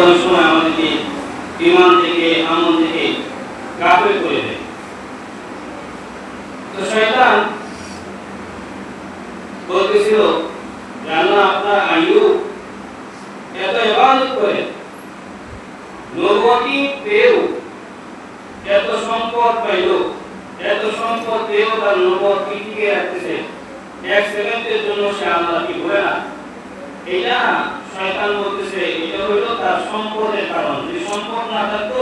অনেক সময় আমাদেরকে ইমান থেকে, আমল থেকে গাফেল করে দেয়। তো শয়তান বলতেছিল, জানো আপনার আয়ু এত ইবাদত করে নবতী পেয়েও এত সম্পদ পাইল, এত সম্পদ পেয়েও তার নবদ কি টিকে রাখতেছে। এক সেকেন্ডের জন্য সে আল্লাহ কি ভরে না। এটা শয়তান বলতেছে এটা হইল তার সম্পদের কারণ। যদি সম্পদ না থাকতো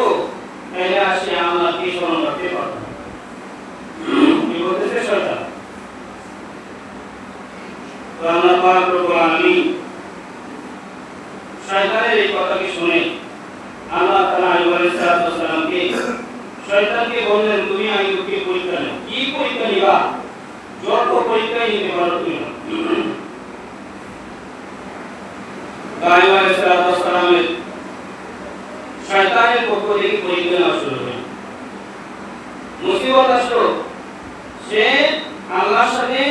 তাহলে আর সে আল্লাহ কি স্মরণ রাখতে পারত না। কি বলতেছে শয়তান তো আল্লাহ পাক রব্বুল আলামিন শয়তানের এই কথাকে শুনে আল্লাহ তাআলা আইয়ুব আলাইহিস সালামকে শয়তানকে বললেন তুমি আইয়ুবকে পরীক্ষা নাও কি পরীক্ষা নিবা যত পরীক্ষাই নিতে পারো তুমি নাও। তো আইয়ুব আলাইহিস সালামের শয়তানের পক্ষ থেকে পরীক্ষা নেওয়া শুরু হলো মুসিবত আসলো সে আল্লাহর সাথে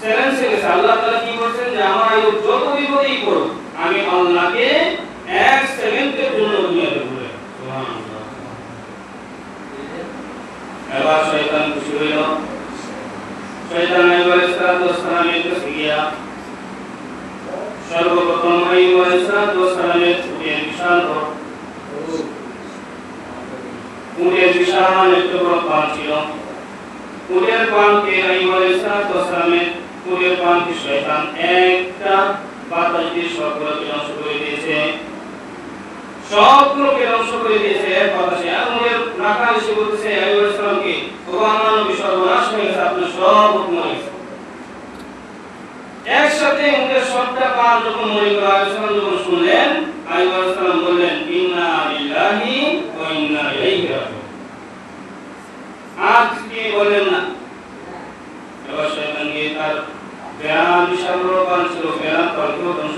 চ্যালেঞ্জ গেছে আল্লাহ তাআলা কি বলছেন যে, আমার আইয়ুব যত বিপদেই করুক আমি আল্লাহকে এক সেকেন্ডের জন্য দুনিয়াতে ভুলে সুবহানাল্লাহ। এবার শয়তান খুশি হইল। শয়তান আইয়ুব আলাইহিস সালামের কাছে গিয়া সর্বপ্রথম আইয়ুব আলাইহিস সালামের উটের বিশাল বড় উটের বিশাল একটা বড় পান ছিল। উটের পানকে আইয়ুব আলাইহিস সালামের উটের পানকে শয়তান একটা বাতাস দিয়ে সবগুলোকে নষ্ট করে দিয়েছে। সবগুলোকে ধ্বংস করে দিয়েছে, এক বাতাসে উটের রাখা এসে বলতেছে আইয়ুব আলাইহিস সালামকে ও আমার নবী, সর্বনাশ হয়ে গেছে, আপনার সব মরে গেছে। একসাথে উটের সবটা পান যখন মরে গেল আইয়ুব সালাম যখন শুনলেন আইয়ুব আলাইহিস বললেন, ইন্না লিল্লাহি ওয়া ইন্না ইলাইহি রাজিউন। আজ কি না। এবার শয়তান গিয়ে তার বেড়া বিশাল ছিল বেড়া পানকেও ধ্বংস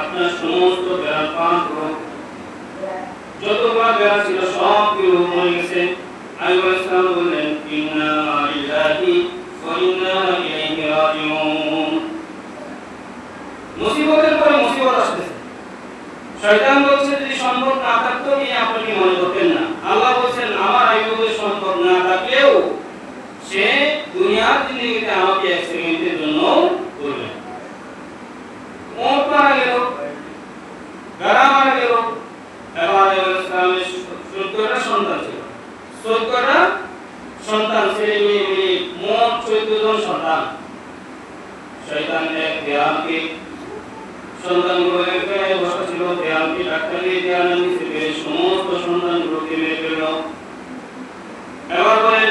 আপনার সমস্ত বেড়ার পান করো। যতগুলো বেড়া ছিল সবগুলো মরে গেছে। আইয়ুব আলাইহিস সালাম বললেন মুসিবতের পরে মুসিবত আসতেছে। শয়তান বলছে যদি সম্ভব না থাকতো আপনি মনে করতেন না আল্লাহ বলছেন আমার আইয়ুবের সম্পদ না থাকলেও সে দুনিয়ার জিন্দগিতে আমাকে এক সেকেন্ডের জন্য করবে মোট মারা গেল গাড়া মারা গেল এবার ইসলামের চোদ্দটা সন্তান ছিল চোদ্দটা সন্তান ছেলে মেয়ে মিলে মোট চোদ্দ জন সন্তান শয়তান এক দেয়ালকে সন্তানগুলো এক জায়গায় বসা ছিল দেয়ালকে ডাক্তার দিয়ে দেয়ালের নিচে পেরে সমস্ত সন্তানগুলোকে মেরে ফেলল এবার বলেন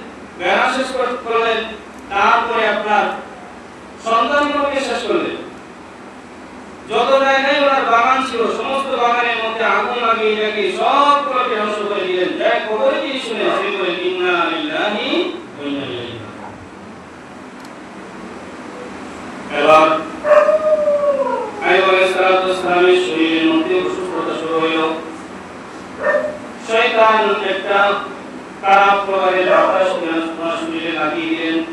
বেড়া শেষ করলেন, তারপরে আপনার সন্তানগুলোকে শেষ করলেন। যত জায়গায় ওনার বাগান ছিল, সমস্ত বাগানের মধ্যে আগুন লাগিয়ে লাগিয়ে সবগুলোকে ধ্বংস করে দিলেন। যাই খবরে তিনি শুনে সে বলে, ইন্না লিল্লাহি। এবার আইয়ুব আলাইহিস সালাতু শরীরের মধ্যে অসুস্থতা শুরু হইল। শয়তান একটা খারাপ প্রকারের শরীরে লাগিয়ে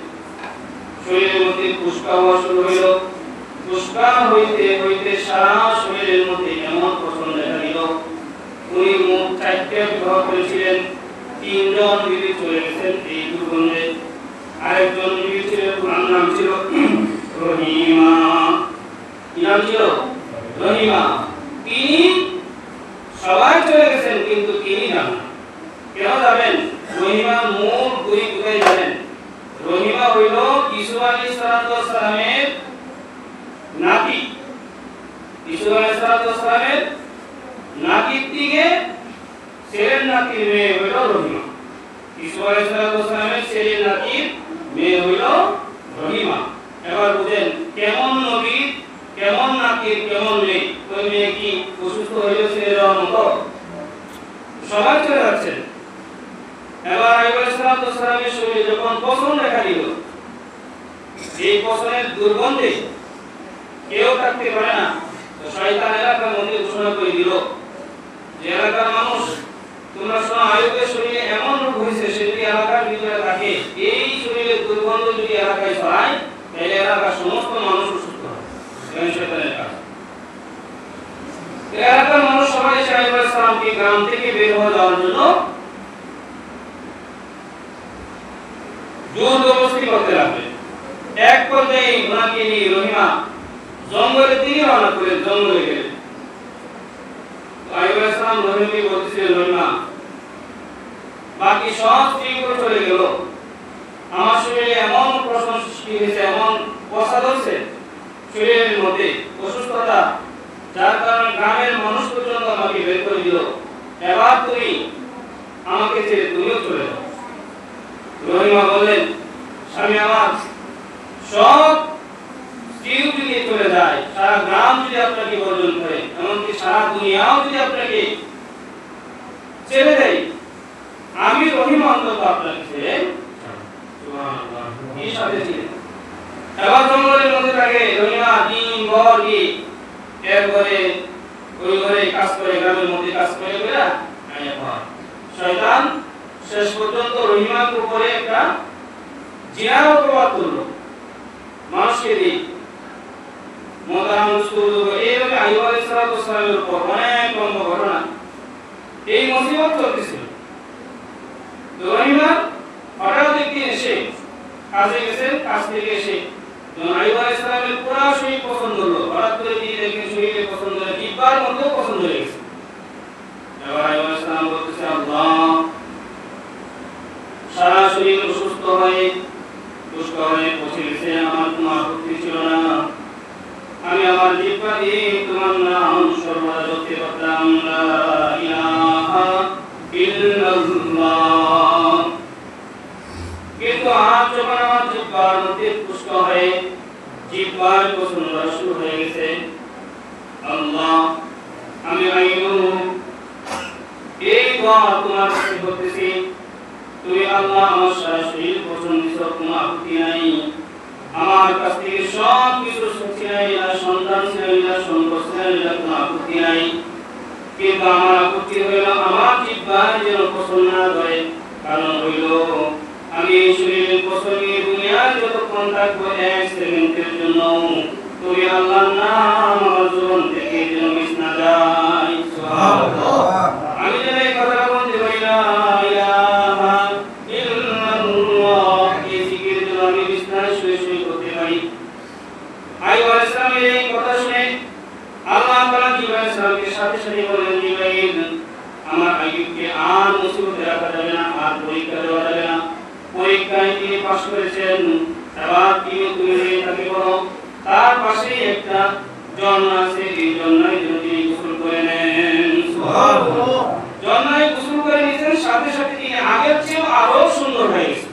শরীরের মধ্যে ফুসকা হওয়া শুরু হইল ফুসকা হইতে হইতে সারা শরীরের মধ্যে এমন পছন্দ দেখা উনি মুখ চারটে তিনজন বিবি চলে গেছেন এই দুর্গন্ধে। আরেকজন বিবি ছিল নাম ছিল রহিমা। নাম ছিল? রহিমা। তিনি সবাই চলে গেছেন, কিন্তু তিনি যান কেন যাবেন? রহিমা মূল গুরি কোথায় জানেন। রহিমা হইল ইসু আলী সালামের নাতি। ইসু আলী সালামের নাতির দিকে ছেলের নাতির মেয়ে হইল রহিমা। ইসু আলাইহিসসালামের ছেলের নাতির মেয়ে হইল রহিমা। এবার বুঝেন, কেমন নবী কেমন নাতির, কেমন মেয়ে? ওই মেয়ে কি অসুস্থ হইল ছেলে দেওয়ার মতো? সবাই চলে যাচ্ছেন। এবার আইব শরীরে যখন পছন্দ দেখা দিল, এই পছন্দের দুর্গন্ধে কেউ থাকতে পারে না। শয়তান এলাকার মধ্যে ঘোষণা করে দিল যে, এলাকার মানুষ, তোমরা শোনো আয়ুবের শরীরে এমন রোগ হয়েছে, সে যদি এলাকার ভিতরে থাকে, এই শরীরের দুর্গন্ধ যদি এলাকায় ছড়ায়, তাহলে এলাকার সমস্ত মানুষ অসুস্থ হয় শয়তানের কাজ। এলাকার মানুষ সবাই আইব সালামকে গ্রাম থেকে বের হয়ে যাওয়ার জন্য জোর জবরদস্তি করতে এক পর্যায়ে ওনাকে নিয়ে রহিমা জঙ্গলে তিনি রওনা করে জঙ্গলে গেলেন। ইসলাম রহিমকে রহিমা বাকি সব স্ত্রীগুলো চলে গেল। আমার শরীরে এমন প্রশ্ন সৃষ্টি হয়েছে, এমন ধরছে শরীরের মধ্যে অসুস্থতা, যার কারণে গ্রামের মানুষ পর্যন্ত আমাকে বের করে দিল। এবার তুমি আমাকে ছেড়ে তুমিও চলে যাও। রহিমা বললেন স্বামী আমার সব কেউ যদি চলে যায়। সারা গ্রাম যদি আপনাকে বর্জন করে এমনকি সারা দুনিয়াও যদি আপনাকে ছেড়ে দেয় আমি রহিমা অন্তত আপনাকে ছেড়ে কি সাথে ছিলেন এবার জঙ্গলের মধ্যে থাকে রহিমা দিন ভর কি এরপরে ওই ঘরে কাজ করে গ্রামের মধ্যে কাজ করে বেড়া শয়তান শেষ পর্যন্ত রহিমার উপরে একটা জিনার অপবাদ করল মানুষকে দিয়ে। এইভাবে অনেক ঘটনা। এই হঠাৎ এসে থেকে পছন্দ হলো। হঠাৎ পছন্দ হলো জিব্বার মধ্যেও পছন্দ হয়ে গেছে এবার আইয়ুব আলাইহিস সালাম বলতেছে আল্লাহ সারা শরীর অসুস্থ হয়ে হয়ে পৌঁছে গেছে আমার কোনো আপত্তি ছিল না। আমি আমার জিহ্বা দিয়ে তোমার নাম সর্বদা ধরতে পারতাম কিন্তু আজ যখন আমার জিহ্বার মধ্যে পুষ্ট হয়ে জিহ্বার পছন্দ শুরু হয়ে গেছে, আল্লাহ, আমি আইয়ুব এই দোয়া তোমার কাছে করতেছি। তুমি আল্লাহ আমার সারা শরীর পছন্দ দিছো কোনো আপত্তি নাই আমার কাছ থেকে সব কিছু শক্তি নাই না সন্তান ছিল না সম্পদ ছিল না কোনো আপত্তি নাই। কিন্তু আমার আপত্তি হইল আমার জিব্বার যেন পছন্দ না করে। কারণ হইল আমি এই শরীরের পছন্দ নিয়ে দুনিয়ার যতক্ষণ থাকব এক সেকেন্ডের জন্য। তুমি আল্লাহর নাম আমার জীবন থেকে যেন মিস না যায়। আমি যেন এই কথাটা বলতে পারি না ইলাহা ইল্লাল্লাহ এই জিকির যেন আমি বিছানায় শুয়ে শুয়ে করতে পারি আইয়ুব আলাইহিস সালামের এই কথা শুনে আল্লাহ তাআলা জিবরাইল আলাইহিস সালামকে সাথে সাথে বললেন জিবরাইল আমার আইয়ুবকে আর মুসিবতে রাখা যাবে না আর পরীক্ষা দেওয়া যাবে না পরীক্ষায় তিনি পাশ করেছেন এবার তিনি তুমি তাকে বলো তার পাশে একটা ঝর্ণা আছে এই ঝর্ণায় যেন তিনি গোসল করে নেন সুবহানাল্লাহ জন্মায় গোসল করে নিয়েছেন সাথে সাথে তিনি আগের চেয়েও আরও সুন্দর হয়ে গেছেন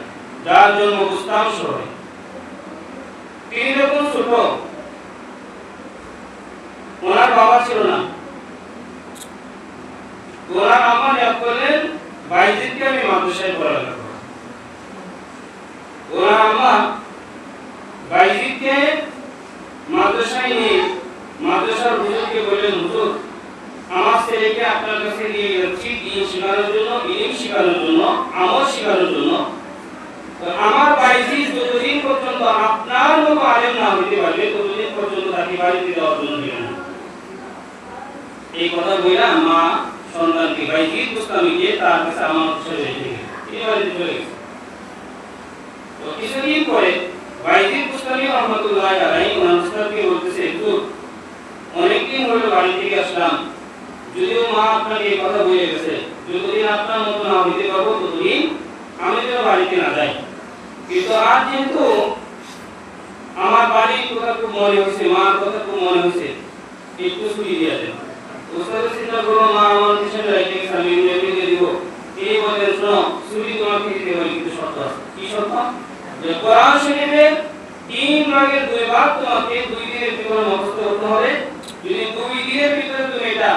যার জন্ম বুস্তাম শহরে তিনি যখন ছোট, ওনার বাবা ছিল না। ওনার আম্মা নিয়োগ করলেন বাইজিদকে আমি মাদ্রাসায় পড়ালেখা ওনার আম্মা বাইজিদকে মাদ্রাসায় নিয়ে, মাদ্রাসার হুজুরকে বললেন, হুজুর, আমার ছেলেকে আপনার কাছে নিয়ে যাচ্ছি দিন শেখানোর জন্য, ইলিম শেখানোর জন্য, আমল শেখানোর জন্য। আমার বাইজি যতদিন পর্যন্ত আপনার মতো আলেম না হইতে পারবে, ততদিন পর্যন্ত তাকে বাড়িতে দেওয়ার জন্য না। এই কথা বইলা মা সন্তানকে বাইজিদ গোস্বামীকে তার কাছে আমানত হিসেবে এই বাড়িতে চলে গেছে। তো কিছুদিন পরে বাইজিদ গোস্বামী রহমতুল্লাহ আলাই উস্তাদকে বলতেছে, হুজুর, অনেকদিন হলো বাড়ি থেকে আসলাম। যদিও মা আপনাকে এই কথা বলে গেছে, যতদিন আপনার মতো না হইতে পারব, ততদিন আমি যেন বাড়িতে না যাই। কিন্তু আজ যেহেতু আমার বাড়ির কথা খুব মনে হয়েছে মার কথা খুব মনে হয়েছে একটু ছুটি দিয়ে চিন্তা মা আমার পিছনে দিব। তিনি বললেন, শোনো ছুটি দিতে পারি কিন্তু কি যে কোরআন তিন ভাগের দুই ভাগ তোমাকে দুই দিনের ভিতরে মুখস্থ করতে হবে। যদি দুই দিনের ভিতরে তুমি এটা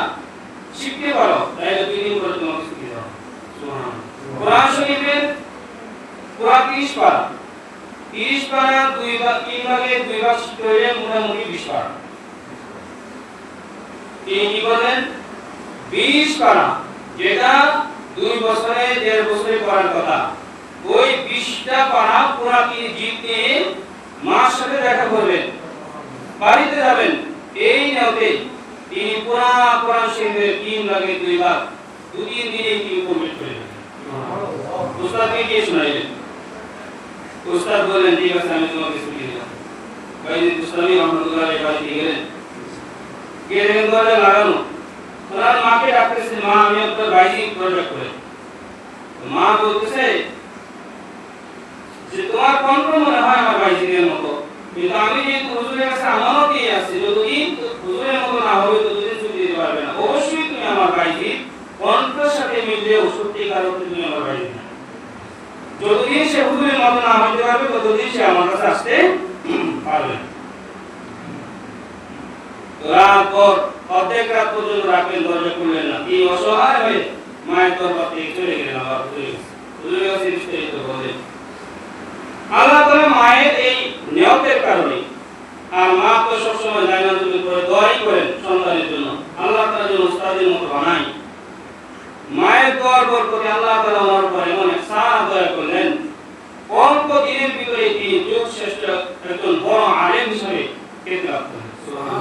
শিখতে পারো, তাহলে দুই দিন পরে তোমাকে হবে। সুবহানাল্লাহ। কোরআন শরীফের পুরা 30 পারা 30 পারা দুই ভাগ তিন ভাগে দুই ভাগ শিখতে মোটামুটি 20 পারা তিনি কি বলেন? 20 পারা যেটা দুই বছরে দেড় বছরে পড়ার কথা। ওই 20টা পারা পুরা কি জিততে মার সাথে দেখা করবেন বাড়িতে যাবেন। এই নেওতে তিনি পুরা কোরআন শরীফের তিন ভাগে দুই ভাগ দু তিন দিনে তিনি কমপ্লিট করে দেবেন। উস্তাদকে গিয়ে শোনাইলেন? উস্তাদ বললেন, ঠিক আছে, আমি তোমাকে ছুটি দিলাম। বাইজিদ উস্তাদি রহমতুল্লাহ বাড়িতে গেলেন। গিয়ে দরজা লাগানো। ওনার মাকে ডাকতেছে, মা, আমি আপনার বাইজিদ প্রজেক্ট করে মা বলতেছে যে, তোমার কোন মনে হয় আমার বাইজিদের মতো কিন্তু আমি যেহেতু হুজুরের কাছে আমানত দিয়ে আছি যতদিন হুজুরের মতো না হবে ততদিন ছুটি দিতে পারবে না অবশ্যই তুমি আমার বাইজিদ কণ্ঠের সাথে মিলিয়ে সত্যিকার অর্থে তুমি আমার বাইজিদ না যতদিন সে হুজুরের মতো না হতে পারবে ততদিন সে আমার কাছে আসতে পারবে না। তো রাত পর অর্ধেক রাত পর্যন্ত রাখলেন দরজা খুললেন না। তিনি অসহায় হয়ে মায়ের দরবার থেকে চলে গেলেন আবার। বিস্তারিত বলেন। আল্লাহ তাআলা মায়ের এই নিয়তের কারণে আর মা তো সবসময় জানা তুমি করে করেন সন্তানের জন্য। আল্লাহ মতো মায়ের দোয়ার বরকতে আল্লাহ তাআলা ওনার সারা দয়া করলেন, অল্প দিনের ভিতরে তিনি যুগ শ্রেষ্ঠ একজন বড় আলেম হিসেবে লাভ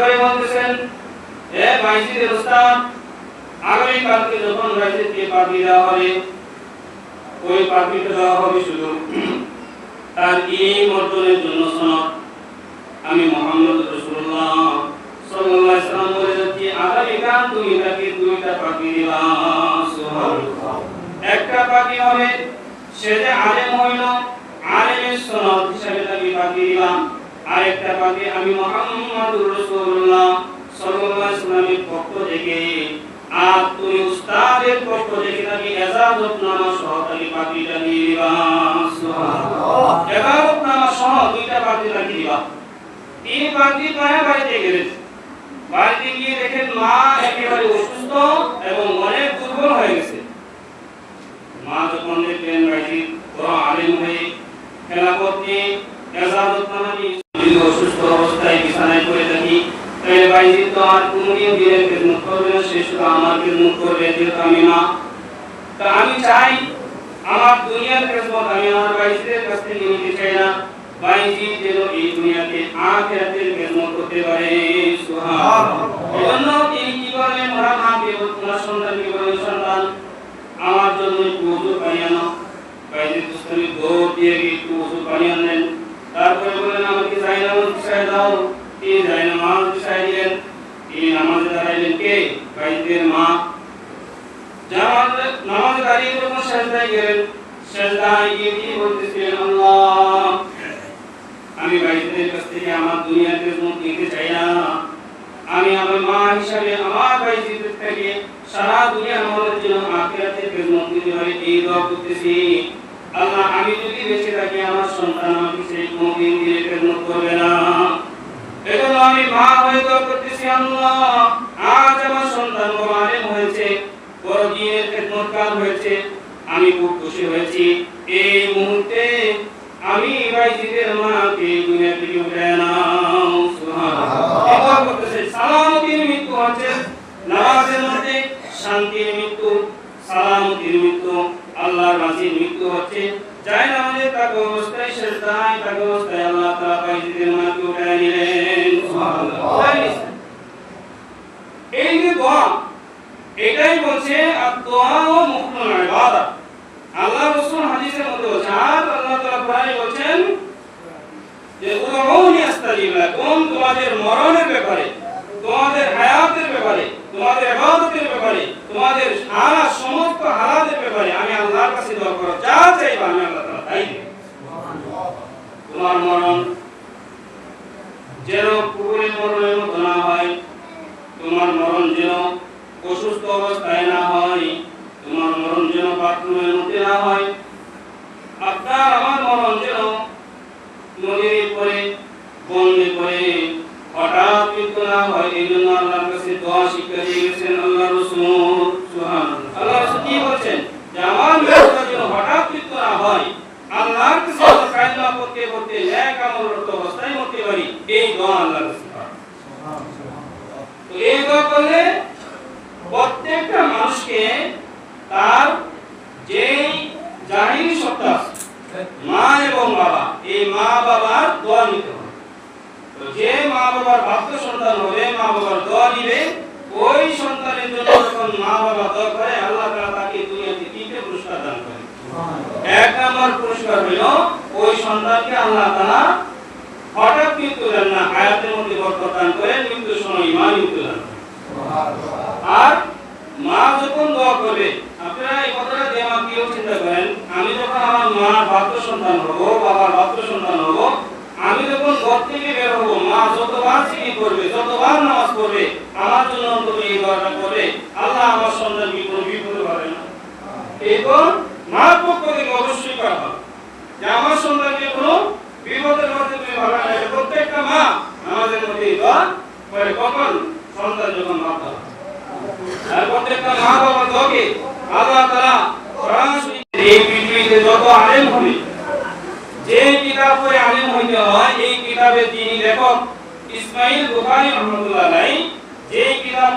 করে বলতেছেন, এ বাইজিদের উস্তাদ আগামী কালকে যখন রাইজিদকে পাগড়ি দেওয়া হবে, ওই পাগড়িটা দেওয়া হবে শুধু তার ইলম অর্জনের জন্য সনদ। আমি মোহাম্মদ রাসূলুল্লাহ সাল্লাল্লাহু আলাইহি সাল্লাম বলে যাচ্ছি আগামী কাল তুমি তাকে দুইটা পাগড়ি দিবা। একটা পাগড়ি হবে, সে যে আলেম হইল, আলেমের সনদ হিসাবে তাকে পাগড়ি দিলাম। আরেকটা পাগড়ি আমি মোহাম্মদুর রাসূলুল্লাহ সাল্লাল্লাহু আলাইহি সাল্লামের পক্ষ থেকে আর তুমি উস্তাদের পক্ষ থেকে তাকে এজাজত নামা সহ পাগড়িটা দিয়ে দিবা। সুবহানাল্লাহ। এজাজত নামা সহ দুইটা পাগড়ি পায়ে বাড়িতে গেলেন। বাড়িতে গিয়ে দেখেন মা একেবারে অসুস্থ এবং অনেক দুর্বল হয়ে গেছে। মা যখন দেখলেন বাড়ির বড় আলেম হয়ে নিয়ে এজাজত নামা যদি অসুস্থ অবস্থায় বিছানায় পড়ে থাকি। তাহলে বাইজি তো আর কোনোদিন দিনের খেদমত করবে না সে শুধু আমার খেদমত করবে যেহেতু আমি মা। তা আমি চাই আমার দুনিয়ার খেদমত আমি আমার বাইজিদের কাছ থেকে নিতে চাই না। বাইজি যেন এই দুনিয়াতে আখিরাতের খেদমত করতে পারে। সুবহানাল্লাহ। এজন্য তিনি কি বলেন ওরা বলেন সন্তান আমার জন্য একটু ওষুধ পানি আনো। বাইজি দুষ্কর্মী দৌড় দিয়ে একটু ওষুধ আনলেন। তারপরে বললেন আমাকে যাই বিষয় দাও। তিনি যাই বিষয় দিলেন। তিনি নামাজে দাঁড়াইলেন কে? বাইজিদের মা। নামাজে দাঁড়িয়ে যখন সেজদায় গেলেন, সেজদায় গিয়ে তিনি বলতেছিলেন আল্লাহ? আমি বাইজিদের কাছ থেকে আমার দুনিয়ার খেদমত নিতে চাই না। আমি আমার মা হিসাবে আমার বাইজিদের থেকে সারা দুনিয়ার আমাদের জন্য আখিরাতের খেদমত নিতে পারি এই দোয়া করতেছি। আমি যদি বেঁচে থাকি, আমার সন্তান আমাকে সেই দিয়ে করবে না। এজন্য আমি মা হয়ে করতেছি আল্লাহ। আজ আমার সন্তান হয়েছে, বড় দিনের খেদমতকার হয়েছে। আমি খুব খুশি হয়েছি। এই মুহূর্তে আমি বাইজিদের মাকে দুনিয়া থেকে উঠে নাও সুবহানাল্লাহ এবার বলতেছে সালামতির মৃত্যু হচ্ছে নামাজের মধ্যে শান্তির মৃত্যু সালামতির মৃত্যু আল্লাহর রাজির মৃত্যু হচ্ছে যাই নামাজে তাকে অবস্থায় তোমাদের মরণের ব্যাপারে তোমাদের হায়াতের ব্যাপারে তোমাদের ইবাদতের ব্যাপারে তোমাদের সারা সমস্ত হালাতের ব্যাপারে আমি আল্লাহর কাছে দোয়া করো, যা চাইবা, আমি আল্লাহ তাআলা তাই তোমার মরণ যেন কুকুরের মরণের মতো না হয়, তোমার মরণ যেন অসুস্থ অবস্থায় না হয়, তোমার মরণ যেন বাথরুমের মধ্যে না হয়। আপনার আমার মরণ যেন নদীর পরে বন্দি করে হঠাৎ মৃত্যু না হয় এই জন্য আল্লাহর কাছে দোয়া শিক্ষা দিয়ে গেছেন আল্লাহ রসুল। সুবহানাল্লাহ। আল্লাহ কি বলছেন? যে আমার যেন হঠাৎ মৃত্যু না হয় আল্লাহর কাছে কায়দা করতে করতে এক আমলরত অবস্থায় মরতে পারি। এই দোয়া আল্লাহর তো এই দোয়া করলে প্রত্যেকটা মানুষকে তার যেই জাহিরি সত্তা মা এবং বাবা, এই মা বাবার দোয়া নিতে হবে। তো যে মা বাবার বাধ্য সন্তান হবে, মা বাবার দোয়া নিবে, ওই সন্তানের জন্য যখন মা বাবা দোয়া করে, আল্লাহ তাআলা তাকে দুনিয়াতে তিনটে পুরস্কার দান করে। এক নম্বর পুরস্কার হলো ওই সন্তানকে আল্লাহ তাআলা হঠাৎ মৃত্যু দেন না হায়াতের মধ্যে বরকত করেন মৃত্যুর সময় ইমান মৃত্যু দান। আর মা যখন দোয়া করবে, আপনারা এই কথাটা দেওয়া কেউ চিন্তা করেন, আমি যখন আমার মার পাত্র সন্তান হব, বাবার পাত্র সন্তান হব, আমি যখন ঘর থেকে বের হব, মা যতবার চিনি করবে যতবার নামাজ পড়বে আমার জন্য অন্তত এই দোয়াটা করবে আল্লাহ আমার সন্তান কি কোনো বিপদে পারে না এবং মার পক্ষ থেকে অবশ্যই করা হবে যে আমার সন্তানকে কোনো বিপদের মধ্যে তুমি ভালো না এটা প্রত্যেকটা মা আমাদের মধ্যে এই দোয়া করে কখন সন্তান যখন মাথা হয় আর প্রত্যেকটা মা বাবা দোকে আল্লাহ তাআলা সরাসরি এই পৃথিবীতে যত আলেম হবে যে কিতাব এই কিতাবের তিনি লেখক ইসমাইল বুখারী রহমাতুল্লাহ আলাইহি যে কিতাব